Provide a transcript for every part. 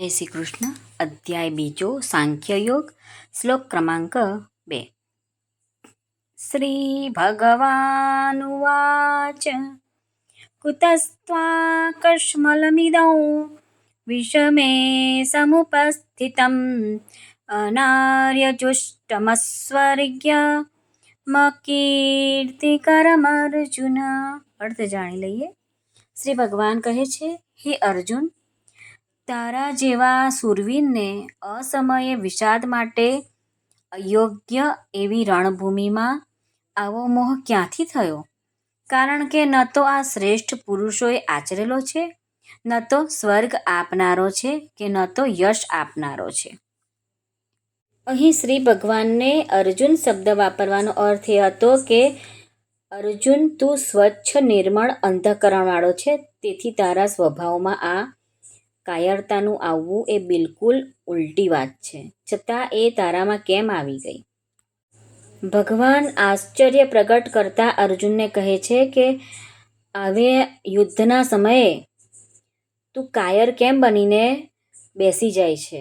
જય શ્રી કૃષ્ણ. અધ્યાય બીજો, સાંખ્ય યોગ, શ્લોક ક્રમાંક બે. શ્રી ભગવાનુવાચ કુતસ્ત્વાકશ્મલમિદૌ વિષમે સમુપસ્થિતમ, અનાર્યજુષ્ટમસ્વર્ગ્ય, મકીર્તિકરમર્જુન. અર્થ જાણી લઈએ. શ્રી ભગવાન કહે છે, હે અર્જુન તારા જેવા સુરવીનને અસમયે વિષાદ માટે અયોગ્ય એવી રણભૂમિમાં આવો મોહ ક્યાંથી થયો? કારણ કે ન તો આ શ્રેષ્ઠ પુરુષોએ આચરેલો છે, ન તો સ્વર્ગ આપનારો છે કે ન તો યશ આપનારો છે. અહીં શ્રી ભગવાનને અર્જુન શબ્દ વાપરવાનો અર્થ એ હતો કે, અર્જુન, તું સ્વચ્છ, નિર્મળ અંતઃકરણવાળો છે, તેથી તારા સ્વભાવમાં આ કાયરતાનું આવવું એ બિલકુલ ઉલટી વાત છે. છતાં એ તારામાં કેમ આવી ગઈ? ભગવાન આશ્ચર્ય પ્રગટ કરતા અર્જુનને કહે છે કે હવે યુદ્ધના સમયે તું કાયર કેમ બનીને બેસી જાય છે?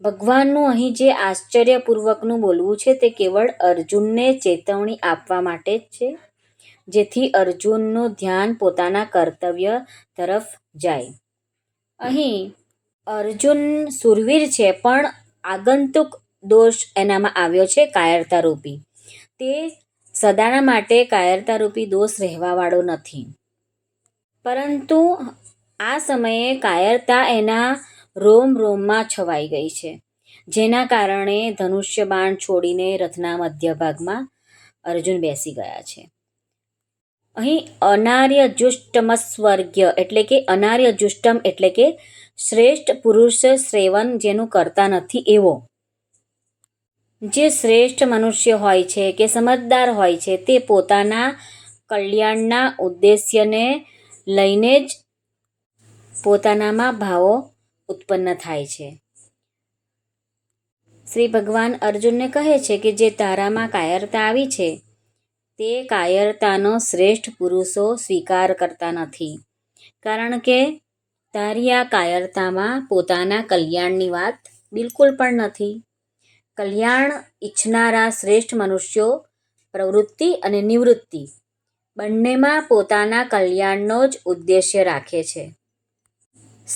ભગવાનનું અહીં જે આશ્ચર્યપૂર્વકનું બોલવું છે તે કેવળ અર્જુનને ચેતવણી આપવા માટે જ છે, જેથી અર્જુનનું ધ્યાન પોતાના કર્તવ્ય તરફ જાય. અહીં અર્જુન સુરવીર છે, પણ આગંતુક દોષ એનામાં આવ્યો છે કાયરતારૂપી. તે સદાના માટે કાયરતારૂપી દોષ રહેવાવાળો નથી. પરંતુ આ સમયે કાયરતા એના રોમ રોમમાં છવાઈ ગઈ છે, જેના કારણે ધનુષ્ય બાણ છોડીને રથના મધ્યભાગમાં અર્જુન બેસી ગયા છે. અહીં અનાર્ય જુષ્ટમસ્વર્ગ્ય એટલે કે અનાર્ય જુષ્ટમ એટલે કે શ્રેષ્ઠ પુરુષ શ્રેવન જેનું કરતા નથી એવો. જે શ્રેષ્ઠ મનુષ્ય હોય છે કે સમજદાર હોય છે તે પોતાના કલ્યાણના ઉદ્દેશ્યને લઈને જ પોતાનામાં ભાવો ઉત્પન્ન થાય છે. શ્રી ભગવાન અર્જુનને કહે છે કે જે તારામાં કાયરતા આવી છે તે કાયરતાનો શ્રેષ્ઠ પુરુષો સ્વીકાર કરતા નથી. કારણ કે તારી આ કાયરતામાં પોતાના કલ્યાણની વાત બિલકુલ પણ નથી. કલ્યાણ ઈચ્છનારા શ્રેષ્ઠ મનુષ્યો પ્રવૃત્તિ અને નિવૃત્તિ બંનેમાં પોતાના કલ્યાણનો જ ઉદ્દેશ્ય રાખે છે.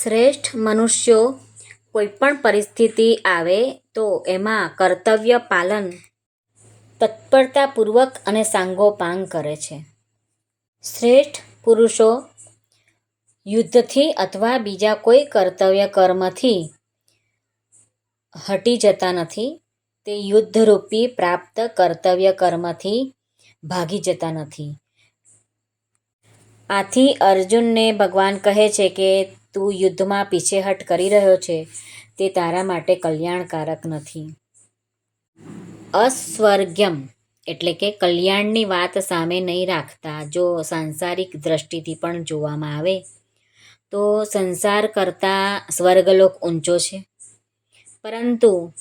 શ્રેષ્ઠ મનુષ્યો કોઈપણ પરિસ્થિતિ આવે તો એમાં કર્તવ્ય પાલન તત્પરતાપૂર્વક અને સાંગોપાંગ કરે છે. શ્રેષ્ઠ પુરુષો યુદ્ધથી અથવા બીજા કોઈ કર્તવ્ય કર્મથી હટી જતા નથી. તે યુદ્ધરૂપી પ્રાપ્ત કર્તવ્ય કર્મથી ભાગી જતા નથી. આથી અર્જુનને ભગવાન કહે છે કે, તું યુદ્ધમાં પીછેહટ કરી રહ્યો છે. તે તારા માટે કલ્યાણકારક નથી. અસ્વર્ગ્યમ એટલે કે કલ્યાણની વાત સામે નહીં રાખતા, જો સાંસારિક દ્રષ્ટિથી પણ જોવામાં આવે, તો સંસાર કરતાં સ્વર્ગલોક ઊંચો છે. પરંતુ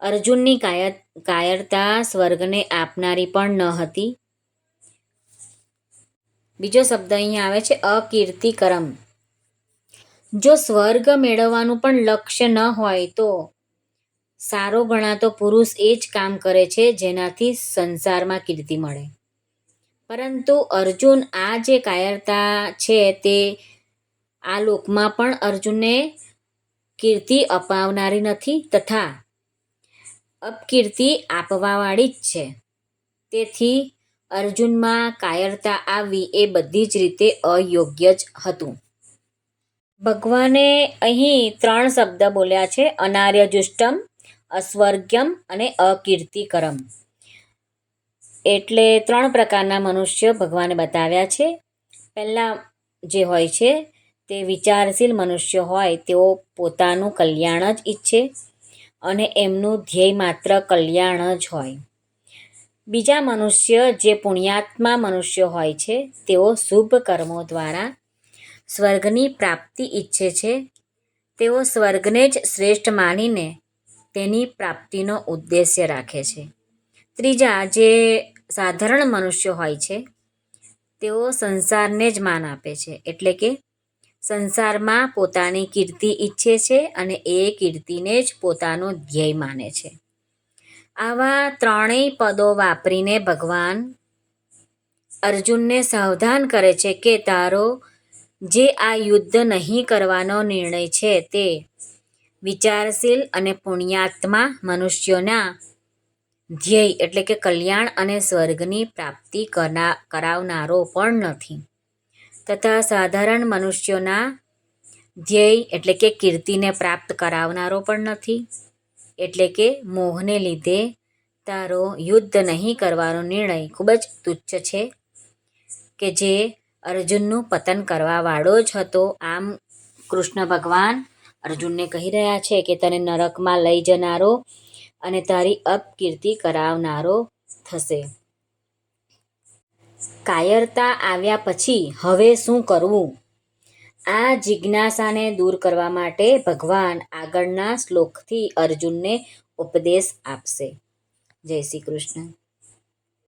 અર્જુનની કાયર, કાયરતા સ્વર્ગને આપનારી પણ ન હતી. બીજો શબ્દ અહીંયા આવે છે અકીર્તિકરમ. જો સ્વર્ગ મેળવવાનું પણ લક્ષ્ય ન હોય તો સારો ગણાતો પુરુષ એ જ કામ કરે છે જેનાથી સંસારમાં કીર્તિ મળે. પરંતુ અર્જુન આ જે કાયરતા છે તે આ લોકમાં પણ અર્જુનને કીર્તિ અપાવનારી નથી તથા અપકીર્તિ આપવાવાળી જ છે. તેથી અર્જુનમાં કાયરતા આવી એ બધી જ રીતે અયોગ્ય જ હતું. ભગવાને અહીં ત્રણ શબ્દ બોલ્યા છે અનાર્ય જુષ્ટમ અસ્વર્ગ્યમ અને અકીર્તિકરમ. એટલે ત્રણ પ્રકારના મનુષ્ય ભગવાને બતાવ્યા છે. પહેલાં જે હોય છે તે વિચારશીલ મનુષ્ય હોય તેઓ પોતાનું કલ્યાણ જ ઈચ્છે અને એમનું ધ્યેય માત્ર કલ્યાણ જ હોય. બીજા મનુષ્ય જે પુણ્યાત્મા મનુષ્ય હોય છે તેઓ શુભ કર્મો દ્વારા સ્વર્ગની પ્રાપ્તિ ઈચ્છે છે. તેઓ સ્વર્ગને જ શ્રેષ્ઠ માનીને તેની પ્રાપ્તિનો ઉદ્દેશ્ય રાખે છે. ત્રીજા, જે સાધારણ મનુષ્ય હોય છે, તેઓ સંસારને જ માન આપે છે. એટલે કે સંસારમાં પોતાની કીર્તિ ઈચ્છે છે અને એ કીર્તિને જ પોતાનો ધ્યેય માને છે. આવા ત્રણેય પદો વાપરીને ભગવાન અર્જુનને સાવધાન કરે છે કે તારો જે આ યુદ્ધ નહીં કરવાનો નિર્ણય છે તે વિચારશીલ અને પુણ્યાત્મા મનુષ્યોના ધ્યેય એટલે કે કલ્યાણ અને સ્વર્ગની પ્રાપ્તિ કરના, કરાવનારો પણ નથી. તથા સાધારણ મનુષ્યોના ધ્યેય એટલે કે કીર્તિને પ્રાપ્ત કરાવનારો પણ નથી. એટલે કે મોહને લીધે તારો યુદ્ધ નહીં કરવાનો નિર્ણય ખૂબ જ તુચ્છ છે કે જે અર્જુનનું પતન કરવાવાળો જ હતો. આમ કૃષ્ણ ભગવાન અર્જુનને કહી રહ્યા છે કે તને નરકમાં લઈ જનારો અને તારી અપકીર્તિ કરાવનારો થશે. કાયરતા આવ્યા પછી હવે શું કરવું? આ જિજ્ઞાસાને દૂર કરવા માટે ભગવાન આગળના શ્લોકથી અર્જુનને ઉપદેશ આપશે. જય શ્રી કૃષ્ણ.